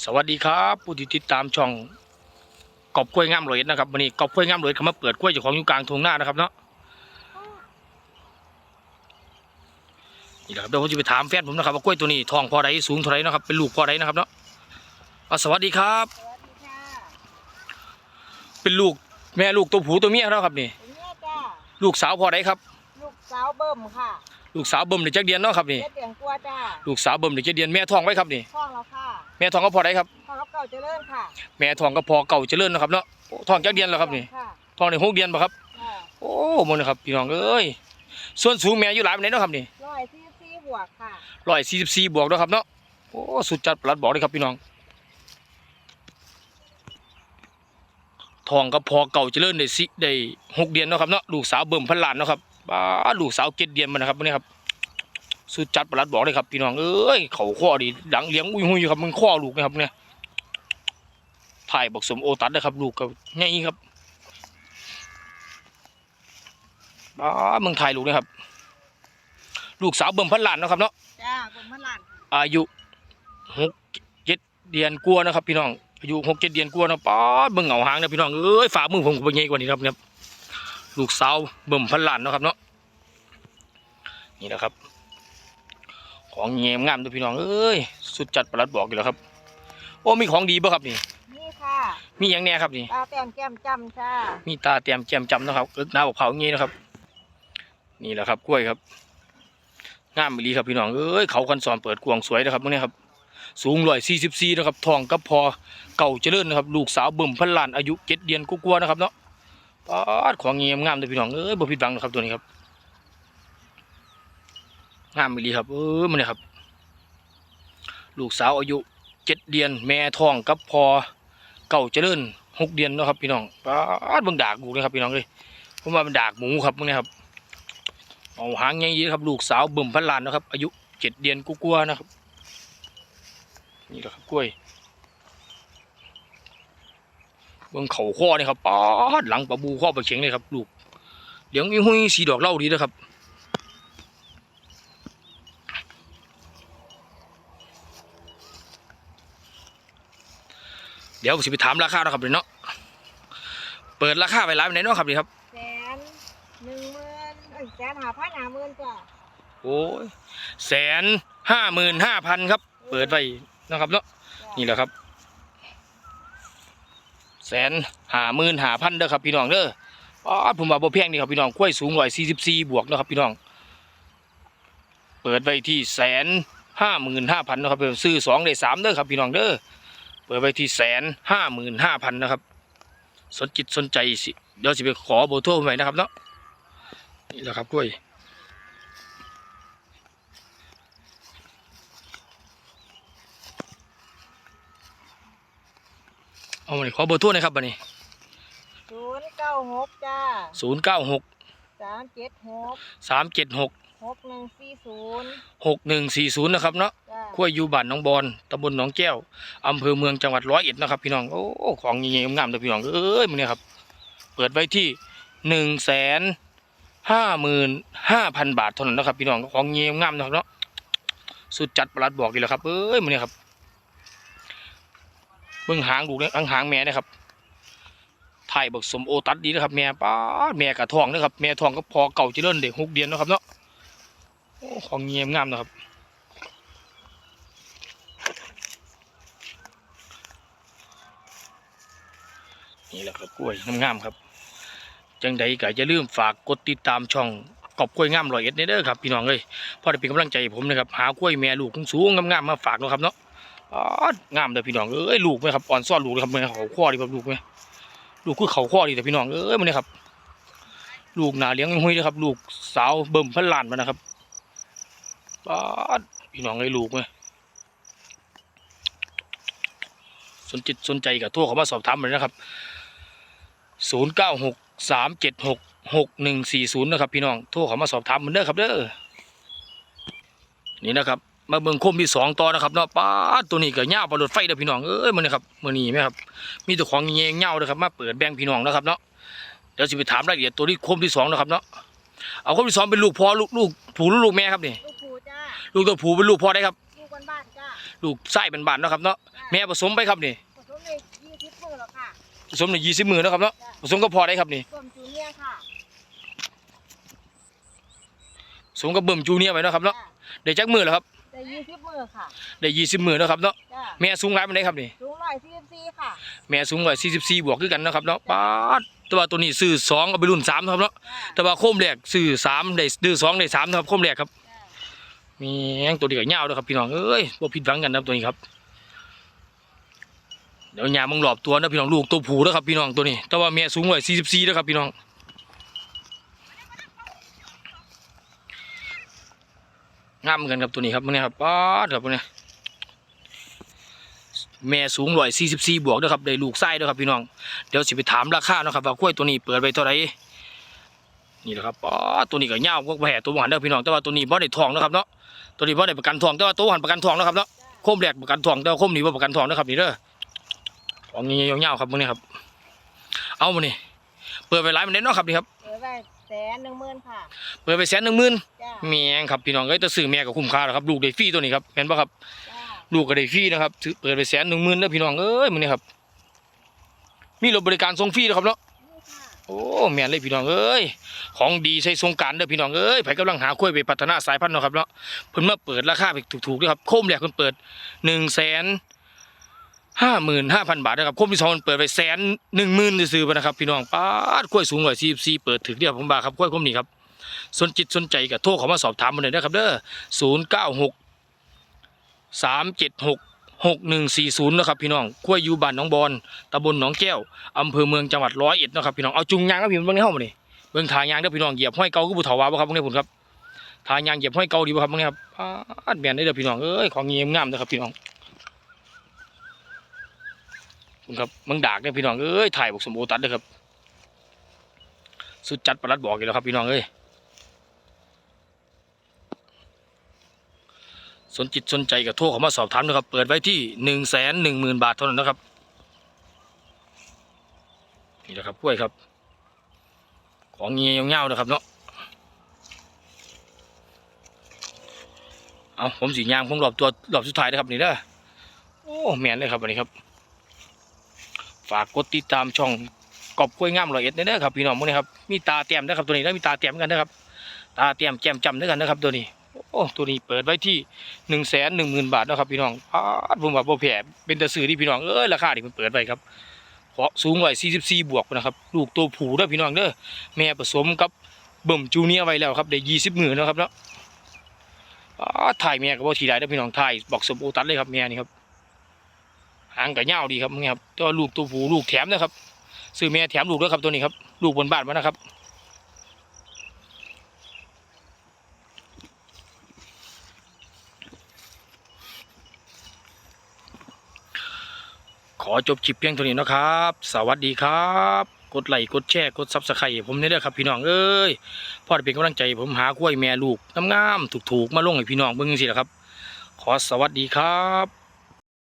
สวัสดีครับผู้ที่ติดตามช่องกอบกล้วยงามรอยเอ็ดนะครับวันนี้กอบกล้วยงามรอยเอ็ดเขามาเปิดกล้วยเจ้าของอยู่กลางทุ่งนานะครับเนาะนี่แหละครับเดี๋ยวผมจะไปถามแฟนผมนะครับว่ากล้วยตัวนี้ทองพอใดสูงเท่าไรนะครับเป็นลูกพอใดนะครับเนาะอะสวัสดีครับ สวัสดีค่ะเป็นลูกแม่ลูกตัวผู้ตัวเมียแล้วครับนี่เป็นแม่จ้าลูกสาวพอใดครับ ลูกสาวเบิ่มค่ะลูกสาวเบิ่มเด็กจักเดียนเนาะครับนี่ เจ็ดเดือนกลัวจ้าลูกสาวเบิ่มเด็กจักเดียนแม่ทองไว้ครับนี่ ท้องแล้วค่ะแม่ทองก็พอใดครับท้องรับเก่าเจริญค่ะ แม่ทองก็พอเก่าเจริญนะครับเนาะโอ้ทองจักเดียนแล้วครับนี่ค่ะทองในหกเดือนป่ะครับค่ะโอ้มันนะครับพี่น้องเอ้ยส่วนสูงแม่อยู่หลายปานไหนเนาะครับนี่ร้อยสี่สี่บวกค่ะร้อยสี่สิบสี่บวกเนาะครับเนาะโอ้สุดจัดประหลัดบอกเลยครับพี่น้องทองก็พอเก่าเจริญได้สิได้หกเดือนเนาะครับเนาะลูกสาวเบิ่มพันล้านเนาะครับบ้าลูกสาวเจ็ดเดือนมันนะครับวันนี้ครับ สุดจัดประหลัดบอกเลยครับพี่น้องเอ้ยเขาข้อดีดังเลี้ยงอุ้ยหุยอยู่ครับมึงข้อลูกนะครับเนี่ยถ่ายบอกสมโอตัดนะครับลูกกับง่ายครับบ้ามึงถ่ายลูกนะครับ ลูกสาวเบิ่มพันล้านเนาะครับเนาะจ้าเบิ่มพันล้านอายุหกเจ็ดเดือนกลัวานะครับ พี่น้องอายุหกเจ็ดเดือนกลัวาเนาะป๊าดเบิ่งเหงาหางนะพี่น้องเอ้ยฝ่ามือผมก็บ่ใหญ่กว่านี้ครับเนี่ยลูกสาวเบิ่มพันล้านเนาะครับเนาะนี่แหละครับ ของเงียมงามด้วยพี่น้องเอ้ยสุดจัดประหลัดบอกอยู่แล้วครับ โอ้มีของดีบ่ครับนี่นี่ค่ะ มีอย่างแน่ครับนี่ตาแต้มแก้มจำจ้ามีตาเตรียมแจมจำนะครับเอิกหน้าบอกเผาอย่างงี้นะครับ นี่แหละครับกล้วยครับงามอีหลีครับพี่น้องเอ้ยเขาคันสอนเปิดกวางสวยนะครับมื่อนี้ครับสูงร้อยสี่สิบสี่นะครับทองกับพอเก่าเจริญนะครับ ลูกสาวเบิ่มพันล้านอายุเจ็ดเดือนกลัวาๆนะครับเนาะปาดของเงียมงามเลยพี่น้องเอ้ยบ่ผิดหวังนะครับตัวนี้ครับ งามอีหลีครับ เออมันนี่ครับ ลูกสาวอายุเจ็ดเดือน แม่ทองกับพอเก่าเจริญหกเดือนเนาะครับพี่น้องป้าดเบิ่งดากกูเลยครับพี่น้องเลยผมว่ามันดากหมูครับมึงนี่ครับเอาหางใหญ่ๆครับ ลูกสาวเบิ่มพันล้านนะครับ อายุเจ็ดเดือนกลัวนะครับ นี่แหละครับกล้วยเบิ่งเขาข้อนี่ครับป๊าดหลังปลาบูข้อปลาเข็งเลยครับ ลูกเดี๋ยวมีหุ้ยสีดอกเล่าดีนะครับ เดี๋ยวผมสิไปถามราคานะครับเดี๋ยวเนาะเปิดราคาไปร้านไหนเนาะครับนี่ครับแสนหนึ่งหมื่นเอ้ยแสนหาพันหาหมื่นจ้าโอ้ยแสนห้าหมื่นห้าพันครับ เปิดไปนะครับเนาะนี่แหละครับแสนหาหมื่นหาพันเด้อครับพี่น้องเด้ออ๋อผมว่าบ่แพงนี่ครับพี่น้องกล้วยสูงร้อยสี่สิบสี่บวกเนาะครับพี่น้อง เปิดไว้ที่แสนห้าหมื่นห้าพันนะครับซื้อสองได้สามเด้อครับพี่น้องเด้อ เปิดไว้ที่แสนห้าหมื่นห้าพันนะครับ สนจิตสนใจสิเดี๋ยวสิไปขอเบอร์โทรใหม่นะครับเนาะนี่แหละครับกล้วยเอามาดิขอเบอร์โทรหนะครับบัดนี้ศูนย์เก้าหกจ้าศูนย์เก้าหกสามเจ็ดหกสามเจ็ดหกหกหนึ่งสี่ศูนย์หกหนึ่งสี่ศูนย์นะครับเนาะจ้า ขั้วอยูบ้านหนองบอนตำบลหนองแก้วอำเภอเมืองจังหวัดร้อยเอ็ดนะครับ พี่น้องโอ้ของเงี้ยงามเลยพี่น้องเอ้ยมันเนี่ยครับ เปิดไว้ที่หนึ่งแสนห้าหมื่นห้าพันบาทเท่านั้นนะครับ พี่น้องของเงี้ยงามนะครับเนาะสุดจัดประหลัดบอกดีแล้วครับเอ้ยมันเนี่ยครับเบื้องหางดูเนี่ยหางหางแม่นะครับถ่ายบักสมโอตัดดีนะครับแม่ป้าแม่กระทองนะครับแม่ทองก็พอเก่าเจริญเด็กหกเดือนนะครับเนาะของเงี้ยงามนะครับ นี่แหละครับกล้วยงามๆครับ จังใดก็อย่าลืมฝากกดติดตามช่องกอบกล้วยงามรอยเอ็ดเด้อครับพี่น้องเอ้ยพ่อได้เป็นกำลังใจผมนะครับหากล้วยแม่ลูกสูงๆงามๆมาฝากเนาะครับเนาะอ๋องามเลยพี่น้องเอ้ยลูกไหมครับอ่อนซ่อนลูกเลยครับเมื่อเขาข้อดีครับลูกไหมลูกคือเขาข้อดีแต่พี่น้องเอ้ยมันนี่ครับ ลูกหนาเลี้ยงหุ้ยนะครับ ลูกสาวเบิ่มพันล้านมานะครับป๊าดพี่น้องเอ้ยลูกไหมสนจิตสนใจกับโทรเขามาสอบถามเลยนะครับ ศูนย์เก้าหกสามเจ็ดหกหกหนึ่งสี่ศูนย์นะครับพี่น้องโทรเขามาสอบถามเหมือนเด้อครับเด้อนี่นะครับ มาเบิ่งโคมที่สองต่อนะครับเนาะป้าดตัวนี้ก็เงาปลาหลดไฟเด้อพี่น้องเอ้ยมันนะครับมือนี้ไหมครับมีตัวของเงี้ยเงาเด้อครับมาเปิดแบ่งพี่น้องนะครับเนาะเดี๋ยวสิไปถามรายละเอียดตัวที่โคมที่สองนะครับเนาะเอาโคมที่สองเป็นลูกพ่อลูกลูกผูหรือลูกแม่ครับนี่ลูกผูจ้าลูกตัวผูเป็นลูกพ่อได้ครับลูกบ้านบ้านๆจ้าลูกไส้เป็นบานๆเนาะครับเนาะแม่ผสมไปครับนี่ผสมในยี่สิบมือแล้วค่ะผสมในยี่สิบมือเนาะครับเนาะจ้ะผ สมก็พอได้ครับนี่รวมจูเนียร์ค่ะผสมกับเบิ่มจูเนียร์ไปเนาะครับเนาะจ้ะได้จักมือแล้วครับได้ยี่สิบมือค่ะได้ยี่สิบมือเนาะครับเนาะจ้าแม่สูงหลายปานใดครับนี่สูงร้อยสี่สิบสี่ค่ะแม่สูงกว่า44บวกคือกันเนาะครับเนาะป๊าดแต่ว่าตัวนี้ซื้อสองเอาไปรุ่นสามเนาะครับเนาะจ้าแต่ว่าโคมแรกซื้อสามได้ซื้อสองได้สามนะครับโคมแรกครับ จ้ามีแงตัวนี้ก็ยาวด้วยครับพี่น้องเอ้ยบ่ผิดหวังกันนะครับตัวนี้ครับ เดี๋ยวยามึงหลอบตัวนะพี่น้องลูกตัวผูนะครับพี่น้องตัวนี้ แต่ว่าแม่สูงกว่า44นะครับพี่น้องงามเหมือนกันครับตัวนี้ครับมันเนี่ยครับป๊าดครับมันเนี่ยแม่สูงร้อยสี่สิบสี่บวกด้วยครับได้ลูกไส้ด้วยครับพี่น้องเดี๋ยวสิไปถามราคาเนาะครับว่ากล้วยตัวนี้เปิดไปเท่าไหร่นี่แหละครับป๊าดตัวนี้ก็ยาวกแผ่ตัวหวานเด้อพี่น้องแต่ว่าตัวนี้บ่ได้ทองนะครับเนาะตัวนี้บ่ได้ประกันทองแต่ว่าตัวหันประกันทองนะครับเนาะโคมแรกประกันทองแต่ว่าโคมนี้บ่ประกันทองนะครับนี่เด้อ ของนี้ยาวๆครับมึงนี่ครับ เอามานี่เปิดไปหลายมันเด่นเนาะครับนี่ครับ เปิดไว้แสนหนึ่งหมื่นค่ะ เปิดไปแสนหนึ่งหมื่นจ้าแม่งครับพี่น้องเอ้ยแต่ซื้อแม่ก็คุ้มค่าแล้วครับลูกได้ฟรีตัวนี้ครับเห็นปะครับจ้าลูกก็ได้ฟรีนะครับซื้อเปิดไปแสนหนึ่งหมื่นนะพี่น้องเอ้ยมึงนี่ครับ มีรถบริการส่งฟรีนะครับเนาะนี่ค่ะโอ้แม่นเลยพี่น้องเอ้ยของดีใช้สงกรารเด้อพี่น้องเอ้ยไผกำลังหาคุ้ยไปพัฒนาสายพันธุ์เนาะครับเนาะเพิ่นมาเปิดราคาไปถูกๆด้วยครับโคมแรกเพิ่นเปิดหนึ่งแสน ห้าหมื่นห้าพันบาทนะครับโคมที่สองเพิ่นเปิดไปแสนหนึ่งหมื่นซื้อไปนะครับ พี่น้องป้าดกล้วยสูงกว่าสี่สี่เปิดถึงเดียวผมบาครับกล้วยคมนี้ครับสนจิตสนใจก็โทรเขามาสอบถามมาเลยนะครับเด้อศูนย์เก้าหกสามเจ็ดหกหกหนึ่งสี่ศูนย์นะครับพี่น้องกล้วยอยู่บ้านหนองบอนตำบลหนองแก้วอำเภอเมืองจังหวัดร้อยเอ็ดนะครับพี่น้องเอาจุงยางครับพี่เบิ่งในห้องมานี่เบิ่งทางยางเด้อพี่น้องเหยียบห้อยเกาคือผู้เฒ่าวาบ่ครับเบิ่งในผลครับทางยางเหยียบห้อยเกาดีบ่ครับเบิ่งในครับปาดแบนได้เด้อพี่น้องเอ้ยของเงียงามๆเด้อครับพี่น้อง คุณครับมืองดากเด้อพี่น้องเอ้ยถ่ายบอกสมโอตัดเด้อครับ สุดจัดประลัดบอกอีกแล้วครับพี่น้องเอ้ยสนจิตสนใจกับโทรเขามาสอบถามนะครับ เปิดไว้ที่หนึ่งแสนหนึ่งหมื่นบาทเท่านั้นนะครับ นี่แหละครับกล้วยครับ ของเงี้ยเงาๆนะครับเนาะเอาผมสียางผมรอบตัวรอบสุดท้ายนะครับนี่เด้อโอ้แมนเลยครับวันนี้ครับ ฝากกดติดตามช่องกอบกล้วยงามรอยเอ็ดเด้อครับพี่น้องมื้อนี้ครับมีตาเตรียมนะครับตัวนี้แล้วมีตาเตรียมกันนะครับ ตาเตรียมแจ่มจำด้วยกันนะครับตัวนี้โอ้ตัวนี้เปิดไว้ที่หนึ่งแสนหนึ่งหมื่นบาทนะครับพี่น้องพาดผมว่าบ่แผ่เป็นตะสื่อที่พี่น้องเอ้ยราคาที่มันเปิดไว้ครับเพราะสูงไว้สี่สิบสี่บวกนะครับลูกตัวผูด้อพี่น้องเด้อแม่ผสมกับเบิ่มจูเนียไว้แล้วครับได้ยี่สิบหมื่นแล้วครับเนาะถ่ายแม่กับว่าทีได้เด้อพี่น้องถ่ายบอกสมโอตัดเลยครับแม่นี่ครับ หางกับเงาดีครับนี่ครับตัวลูกตัวผูลูกแถมนะครับซื้อแม่แถมลูกด้วยครับตัวนี้ครับ ลูกบนบ้านมานะครับขอจบคลิปเพียงเท่านี้นะครับ สวัสดีครับ กดไลค์กดแชร์กดซับสไครต์ผมนี่เด้อครับพี่น้องเอ้ยพอได้เป็นกำลังใจผมหากล้วยแม่ลูกงามๆถูกๆมาลงให้พี่น้องเบิ่งจังซี่แหละครับ ขอสวัสดีครับ